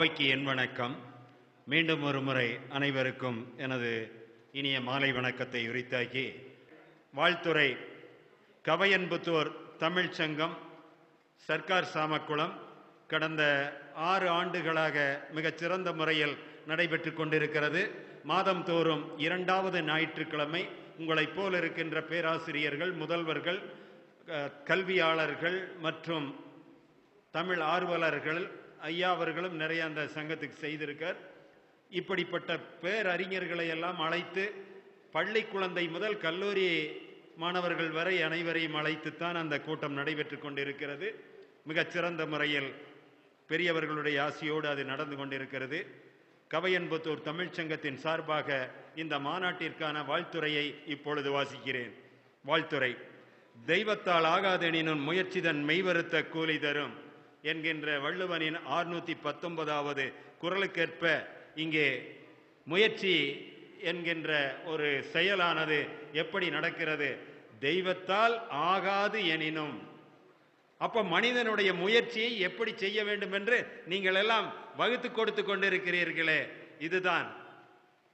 அவைக்கு என் வணக்கம். மீண்டும் ஒரு முறை அனைவருக்கும் எனது இனிய மாலை வணக்கத்தை உரித்தாக்கி வாழ்த்துறை கவையன்புத்தூர் தமிழ்ச் சங்கம் சர்க்கார் சாமக்குளம் கடந்த ஆறு ஆண்டுகளாக மிகச்சிறந்த முறையில் நடைபெற்று கொண்டிருக்கிறது. மாதந்தோறும் இரண்டாவது ஞாயிற்றுக்கிழமை உங்களைப் போல் இருக்கின்ற பேராசிரியர்கள் முதல்வர்கள் கல்வியாளர்கள் மற்றும் தமிழ் ஆர்வலர்கள் ஐயா அவர்களும் நிறைய அந்த சங்கத்துக்கு செய்திருக்கார். இப்படிப்பட்ட பேரறிஞர்களை எல்லாம் அழைத்து பள்ளி குழந்தை முதல் கல்லூரி மாணவர்கள் வரை அனைவரையும் அழைத்துத்தான் அந்த கூட்டம் நடைபெற்று கொண்டிருக்கிறது. மிகச்சிறந்த முறையில் பெரியவர்களுடைய ஆசையோடு அது நடந்து கொண்டிருக்கிறது. கவையன்புத்தூர் தமிழ்ச் சங்கத்தின் சார்பாக இந்த மாநாட்டிற்கான வாழ்த்துறையை இப்பொழுது வாசிக்கிறேன். வாழ்த்துறை. தெய்வத்தால் ஆகாதெனினும் முயற்சிதன் மெய்வருத்த கூலி தரும். என்கின்ற வள்ளுவனின் ஆறுநூத்தி பத்தொன்பதாவது குரலுக்கேற்ப இங்கே முயற்சி என்கின்ற ஒரு செயலானது எப்படி நடக்கிறது? தெய்வத்தால் ஆகாது எனினும். அப்ப மனிதனுடைய முயற்சியை எப்படி செய்ய வேண்டும் என்று நீங்கள் எல்லாம் வகுத்து கொடுத்து கொண்டிருக்கிறீர்களே. இதுதான்.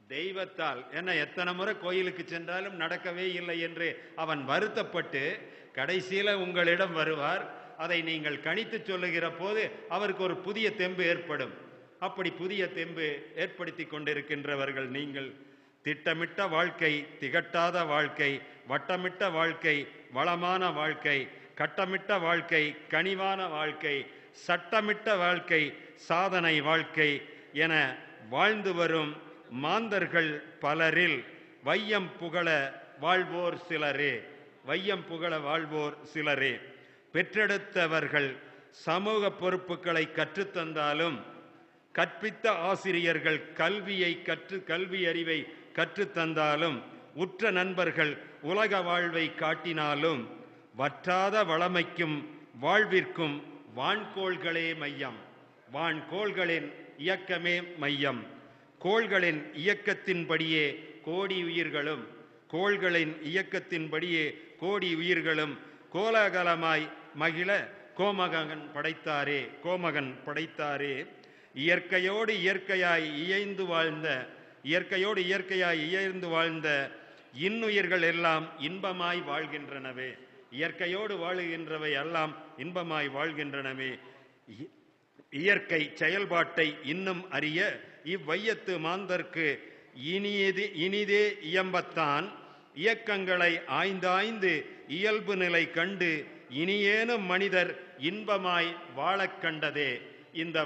தெய்வத்தால். என்ன எத்தனை முறை கோயிலுக்கு சென்றாலும் நடக்கவே இல்லை என்று அவன் வருத்தப்பட்டு கடைசியில் உங்களிடம் வருவார். அதை நீங்கள் கணித்து சொல்லுகிற போது அவருக்கு ஒரு புதிய தெம்பு ஏற்படும். அப்படி புதிய தெம்பு ஏற்படுத்தி கொண்டிருக்கின்றவர்கள் நீங்கள். திட்டமிட்ட வாழ்க்கை திகட்டாத வாழ்க்கை வட்டமிட்ட வாழ்க்கை வளமான வாழ்க்கை கட்டமிட்ட வாழ்க்கை கனிவான வாழ்க்கை சட்டமிட்ட வாழ்க்கை சாதனை வாழ்க்கை என வாழ்ந்து வரும் மாந்தர்கள் பலரில் வையம் புகழ வாழ்வோர் சிலரே. வையம் புகழ வாழ்வோர் சிலரே. பெற்றெடுத்தவர்கள் சமூக பொறுப்புகளை கற்றுத்தந்தாலும் கற்பித்த ஆசிரியர்கள் கல்வியை கற்று கல்வி அறிவை கற்றுத்தந்தாலும் உற்ற நண்பர்கள் உலக வாழ்வை காட்டினாலும் வற்றாத வளமைக்கும் வாழ்விற்கும் வான்கோள்களே மையம். வான்கோள்களின் இயக்கமே மையம். கோள்களின் இயக்கத்தின்படியே கோடி உயிர்களும் கோள்களின் இயக்கத்தின்படியே கோடி உயிர்களும் கோலாகலமாய் மகிழ கோமகன் படைத்தாரே கோமகன் படைத்தாரே. இயற்கையோடு இயற்கையாய் இயைந்து வாழ்ந்த இயற்கையோடு இயற்கையாய் இயைந்து வாழ்ந்த இன்னுயிர்கள் எல்லாம் இன்பமாய் வாழ்கின்றனவே. இயற்கையோடு வாழுகின்றவை எல்லாம் இன்பமாய் வாழ்கின்றனவே. இ- இயற்கை செயல்பாட்டை இன்னும் அறிய இவ்வையத்து மாந்தர்க்கு இனியது இனிதே இயம்பத்தான். இயக்கங்களை ஆய்ந்தாய்ந்து இயல்பு நிலை கண்டு இனியேனும் மனிதர் இன்பமாய் வாழக் கண்டதே இந்த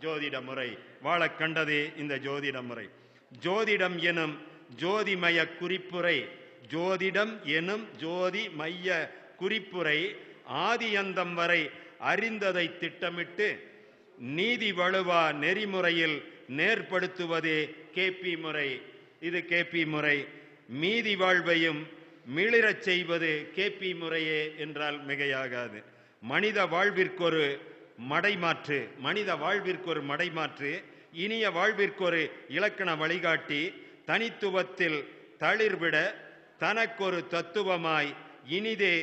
ஜோதிட முறை வாழக் கண்டதே இந்த ஜோதிட முறை ஜோதிடம் எனும் ஜோதிமய குறிப்புரை. ஜோதிடம் எனும் ஜோதி மைய குறிப்புரை ஆதியந்தம் வரை அறிந்ததை திட்டமிட்டு நீதி வலுவா நெறிமுறையில் நேர்படுத்துவதே கேபி முறை. இது கேபி முறை. மீதி வாழ்வையும் மிளிரச் செய்வது கேபி முறையே என்றால் மிகையாகாது. மனித வாழ்விற்கொரு மடைமாற்று மனித வாழ்விற்கொரு மடைமாற்று இனிய வாழ்விற்கொரு இலக்கண வழிகாட்டி தனித்துவத்தில் தளிர்விட தனக்கொரு தத்துவமாய் இனிதே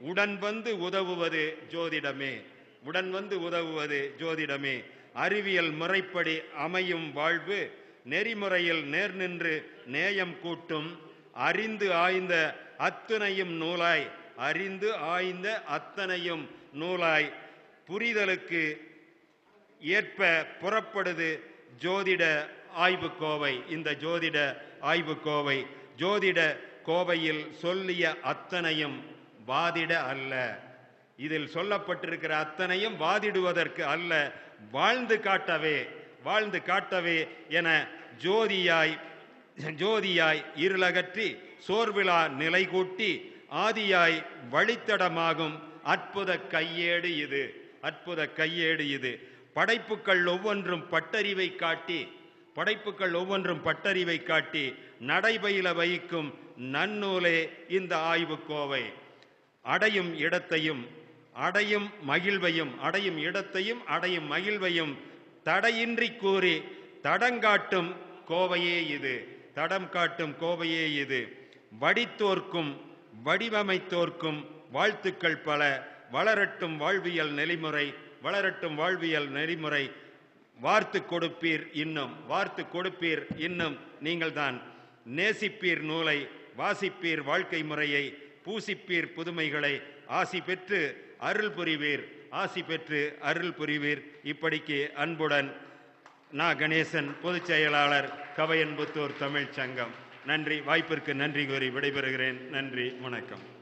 உடன் வந்து உதவுவது ஜோதிடமே. உடன் வந்து உதவுவது ஜோதிடமே. அறிவியல் முறைப்படி அமையும் வாழ்வு நெறிமுறையில் நேர் நின்று நேயம் கூட்டும் அறிந்து ஆய்ந்த அத்தனையும் நூலாய் அறிந்து ஆய்ந்த அத்தனையும் நூலாய் புரிதலுக்கு ஏற்ப புறப்படுது ஜோதிட ஆய்வு கோவை இந்த ஜோதிட ஆய்வு கோவை ஜோதிட கோவையில் சொல்லிய அத்தனையும் வாதிட அல்ல. இதில் சொல்லப்பட்டிருக்கிற அத்தனையும் வாதிடுவதற்கு அல்ல. வாழ்ந்து காட்டவே வாழ்ந்து காட்டவே என ஜோதியாய் ஜோதியாய் இருளகற்றி சோர்விழா நிலை கூட்டி ஆதியாய் வழித்தடமாகும் அற்புத கையேடு இது அற்புத கையேடு இது. படைப்புக்கள் ஒவ்வொன்றும் பட்டறிவை காட்டி படைப்புக்கள் ஒவ்வொன்றும் பட்டறிவை காட்டி நடைபயில வகிக்கும் நன்னூலே இந்த ஆய்வுக்கோவை. அடையும் இடத்தையும் அடையும் மகிழ்வையும் அடையும் இடத்தையும் அடையும் மகிழ்வையும் தடையின்றி கூறி தடங்காட்டும் கோவையே இது. தடம் காட்டும் கோவையே இது. வடித்தோர்க்கும் வடிவமைத்தோர்க்கும் வாழ்த்துக்கள் பல. வளரட்டும் வாழ்வியல் நெறிமுறை வளரட்டும் வாழ்வியல் நெறிமுறை. வார்த்து கொடுப்பீர் இன்னும் வார்த்து கொடுப்பீர் இன்னும் நீங்கள்தான். நேசிப்பீர் நூலை வாசிப்பீர் வாழ்க்கை முறையை பூசிப்பீர் புதுமைகளை. ஆசி பெற்று அருள் புரிவீர் ஆசி பெற்று அருள் புரிவீர். இப்படிக்கு அன்புடன் நா. கணேசன் பொதுச் செயலாளர் கவையன்புத்தூர் தமிழ்ச் சங்கம். நன்றி வாய்ப்பிற்கு நன்றி கூறி விடைபெறுகிறேன். நன்றி வணக்கம்.